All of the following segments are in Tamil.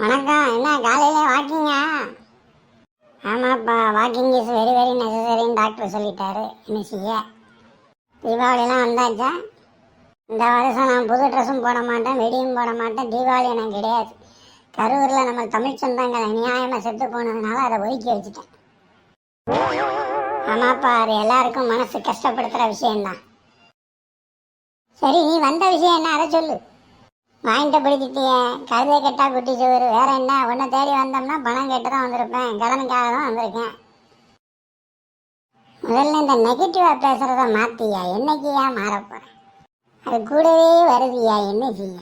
வணக்கம். என்ன காலையில வாக்கிங்கா ஆமாப்பா வாக்கிங் இஸ் வெரி வெரி நெசசரின்னு டாக்டர் சொல்லிட்டாரு. என்ன செய்ய? தீபாவளிலாம் வந்தாச்சா? இந்த வருஷம் நான் புது ட்ரெஸ்ஸும் போட மாட்டேன் வெடியும் போட மாட்டேன். தீபாவளி எனக்கு கிடையாது. கரூரில் நம்ம தமிழ் சொந்தங்களை நியாயமாக செத்து போனதுனால அதை ஒதுக்கி வச்சுட்டேன். ஆமாப்பா அது எல்லாருக்கும் மனசு கஷ்டப்படுத்துகிற விஷயம்தான். சரி நீ வந்த விஷயம் என்ன? அதை சொல்லு. வாங்கிட்ட பிடிச்சிட்டிய கழுதை கெட்டா குட்டி சோறு வேற என்ன? உன்னை தேடி வந்தோம்னா பணம் கேட்டு தான் வந்திருப்பேன். கடனுக்காக தான் வந்திருக்கேன். முதல்ல இந்த நெகட்டிவாக பேசுகிறத மாற்றியா என்னைக்கியா மாறப்போகிறேன் அது கூடவே வருதுயா என்ன செய்ய?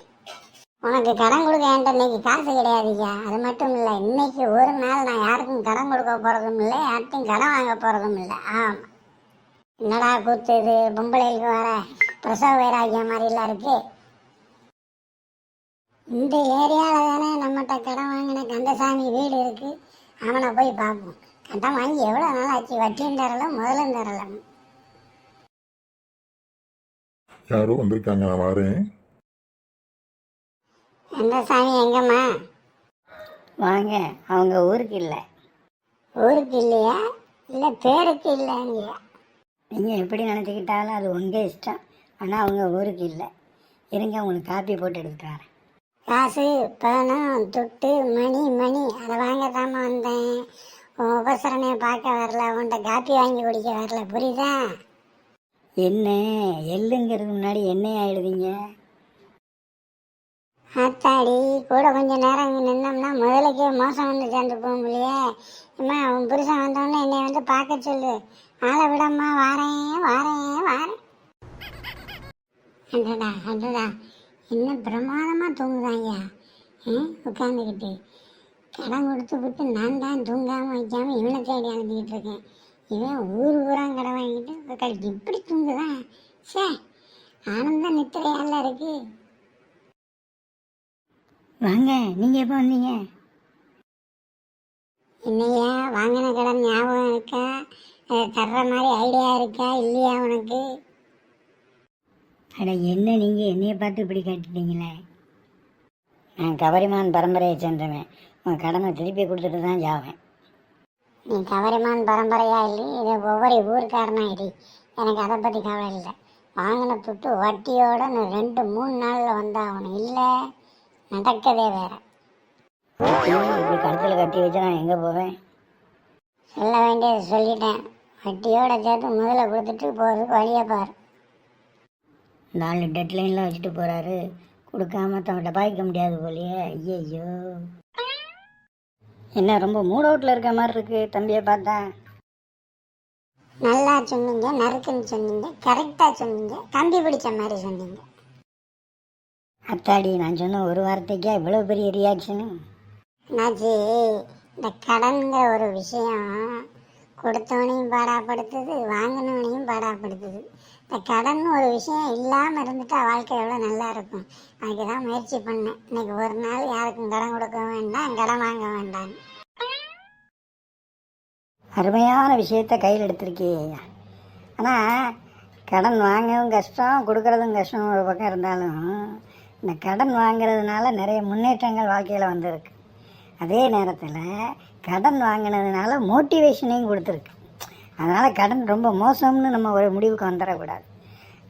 உனக்கு கடன் கொடுக்க என்கிட்ட இன்னைக்கு காசு கிடையாதுயா? அது மட்டும் இல்லை இன்னைக்கு ஒரு நாள் நான் யாருக்கும் கடன் கொடுக்க போகிறதும் இல்லை யார்ட்டையும் கடன் வாங்க போகிறதும் இல்லை. ஆமாம் என்னடா கூத்து இது? பொம்பளைகளுக்கு வர பிரசவ வைராகியம் மாதிரிலாம் இருக்குது இந்த ஏரியாவில் தானே நம்மகிட்ட கடன் வாங்கின கந்தசாமி வீடு இருக்கு. அவனை போய் பார்ப்போம். கடன் வாங்கி எவ்வளோ நாள் ஆச்சு? வட்டியும் தரல முதலும் தரல. யாரோ வந்திருக்காங்க நான் வரேன். கந்தசாமி எங்கம்மா? வாங்க அவங்க ஊருக்கு இல்லை. ஊருக்கு இல்லையா? இல்லை பேருக்கு இல்லைங்கய்யா. நீங்கள் எப்படி நினச்சிக்கிட்டாலும் அது உங்கள் இஷ்டம். ஆனால் அவங்க ஊருக்கு இல்லை. இருங்க உங்களுக்கு காப்பி போட்டு எடுத்துட்டு வரேன். காசு பணம் துட்டு மணி மணி. அதை வாங்கத்தாம வந்தேன். உன் உபசரணையை பார்க்க வரல. உன்கிட்ட காப்பி வாங்கி குடிக்க வரல. புரியுதா? என்ன? எள்ளுங்கிறது முன்னாடி எண்ணெய் ஆயிடுவீங்க ஆத்தாடி கூட கொஞ்ச நேரம் இங்கே நின்னோம்னா முதலுக்கே மோசம் வந்து சேர்ந்து போக முடியே அம்மா உன் புருஷன் வந்தோடனே என்னை வந்து பார்க்க சொல்லு. ஆளை விடம்மா. வாரேன் வாரேன் வாரேன். அடடா அடடா என்ன பிரமாதமாக தூங்குதாங்கய்யா ம் உட்காந்துக்கிட்டு கடன் கொடுத்து விட்டு நான் தான் தூங்காமல் வைக்காமல் இவனை தேடி அனுப்பிக்கிட்டு இருக்கேன். இவன் ஊர் ஊரா கடன் வாங்கிட்டு கழிச்சு இப்படி தூங்குதான் சே ஆனந்த நித்திரையால இருக்குது வாங்க நீங்கள் எப்போ வந்தீங்க? என்னையா வாங்கின கடன் ஞாபகம் இருக்கா? தர்ற மாதிரி ஐடியா இருக்கா? இல்லையா உனக்கு? அட என்ன நீங்கள் என்னையை பார்த்து இப்படி கேட்டுட்டீங்களே? நான் கவரிமான் பரம்பரையை சேர்ந்தவன். உன் கடனை திருப்பி கொடுத்துட்டு தான் ஜாவேன். நீ கவரிமான் பரம்பரையா இல்லை இது ஒவ்வொரு ஊருக்காரனா இடி எனக்கு அதை பற்றி கவலை இல்லை. வாங்கின துட்டு வட்டியோட நான் ரெண்டு மூணு நாளில் வந்தாகணும் இல்லை நடக்கதே வேற. இப்படி கழுத்தில் கட்டி வச்சு நான் எங்கே போவேன்? சொல்ல வேண்டியது சொல்லிட்டேன். வட்டியோட சேர்த்து முதல்ல கொடுத்துட்டு போகிறதுக்கு வழியை பாரு. நாலு டெட்லைன்லாம் வச்சுட்டு போகிறாரு கொடுக்காம தன்கிட்ட பாய்க்க முடியாது போலயே. ஐயையோ. என்ன ரொம்ப மூட் அவுட்டில் இருக்க மாதிரி இருக்கு தம்பியை பார்த்தா. நல்லா சொன்னீங்க நறுக்குன்னு சொன்னீங்க கரெக்டாக சொன்னீங்க கம்பி பிடிச்ச மாதிரி சொன்னீங்க. அத்தாடி நான் சொன்ன ஒரு வார்த்தைக்கே இவ்வளோ பெரிய ரியாக்ஷனு என்னாச்சு இந்த கடன்கிற ஒரு விஷயம் கொடுத்தவனையும் பாடாப்படுத்துது வாங்கினவனையும் பாடாப்படுத்துது. இந்த கடன் ஒரு விஷயம் இல்லாமல் இருந்துட்டா வாழ்க்கை எவ்வளோ நல்லா இருக்கும். அதுக்கு தான் முயற்சி பண்ணேன். இன்னைக்கு ஒரு நாள் யாருக்கும் கடன் கொடுக்க வேண்டாம் கடன் வாங்க வேண்டாம். அருமையான விஷயத்தை கையில் எடுத்திருக்கியா ஆனால் கடன் வாங்கவும் கஷ்டம் கொடுக்கறதும் கஷ்டம் ஒரு பக்கம் இருந்தாலும் இந்த கடன் வாங்குறதுனால நிறைய முன்னேற்றங்கள் வாழ்க்கையில் வந்திருக்கு. அதே நேரத்தில் கடன் வாங்கினதுனால மோட்டிவேஷனையும் கொடுத்துருக்கு. அதனால் கடன் ரொம்ப மோசம்னு நம்ம ஒரு முடிவுக்கு வந்துடக்கூடாது.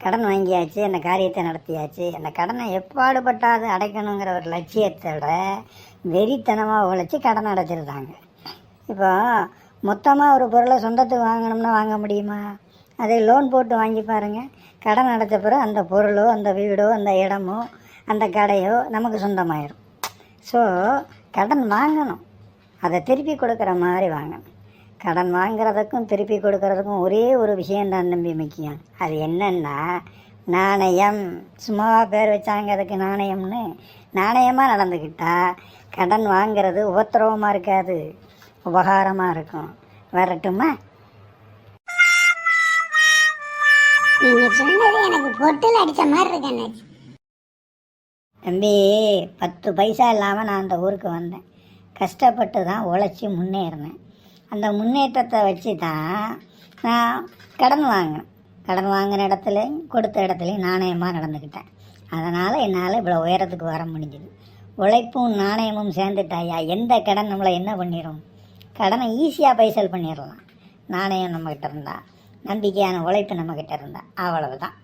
கடன் வாங்கியாச்சு அந்த காரியத்தை நடத்தியாச்சு. அந்த கடனை எப்பாடுபட்டாது அடைக்கணுங்கிற ஒரு லட்சியத்தோட வெறித்தனமாக உழைச்சி கடன் அடைச்சிருந்தாங்க இப்போ மொத்தமாக ஒரு பொருளை சொந்தத்துக்கு வாங்கணும்னா வாங்க முடியுமா? அதை லோன் போட்டு வாங்கி பாருங்கள் கடன் அடைச்ச பிறகு அந்த பொருளோ அந்த வீடோ அந்த இடமோ அந்த கடையோ நமக்கு சொந்தமாயிடும் ஸோ கடன் வாங்கணும். அதை திருப்பி கொடுக்குற மாதிரி வாங்கணும் கடன் வாங்குறதுக்கும் திருப்பி கொடுக்கறதுக்கும் ஒரே ஒரு விஷயம்தான் தம்பி முக்கியம். அது என்னன்னா நாணயம். சும்மாவா பேர் வச்சாங்க அதுக்கு நாணயம்னு. நாணயமாக நடந்துக்கிட்டா கடன் வாங்குறது உபத்திரவமாக இருக்காது. உபகாரமாக இருக்கும். வரட்டுமா? நீங்கள் சொன்னது எனக்கு பொட்டில் அடித்த மாதிரி இருக்கு தம்பி பத்து பைசா இல்லாமல் நான் அந்த ஊருக்கு வந்தேன். கஷ்டப்பட்டு தான் உழைச்சி முன்னேறினேன். அந்த முன்னேற்றத்தை வச்சு தான் நான் கடன் வாங்கினேன். கடன் வாங்கின இடத்துலையும் கொடுத்த இடத்துலையும் நாணயமாக நடந்துக்கிட்டேன். அதனால் என்னால் இவ்வளோ உயரத்துக்கு வர முடிஞ்சுது. உழைப்பும் நாணயமும் சேர்ந்துட்டாயா எந்த கடன் நம்மளை என்ன பண்ணிடும் கடனை ஈஸியாக பைசல் பண்ணிடலாம் நாணயம் நம்மக்கிட்ட இருந்தால் நம்பிக்கையான உழைப்பு நம்மக்கிட்ட இருந்தால் அவ்வளவு தான்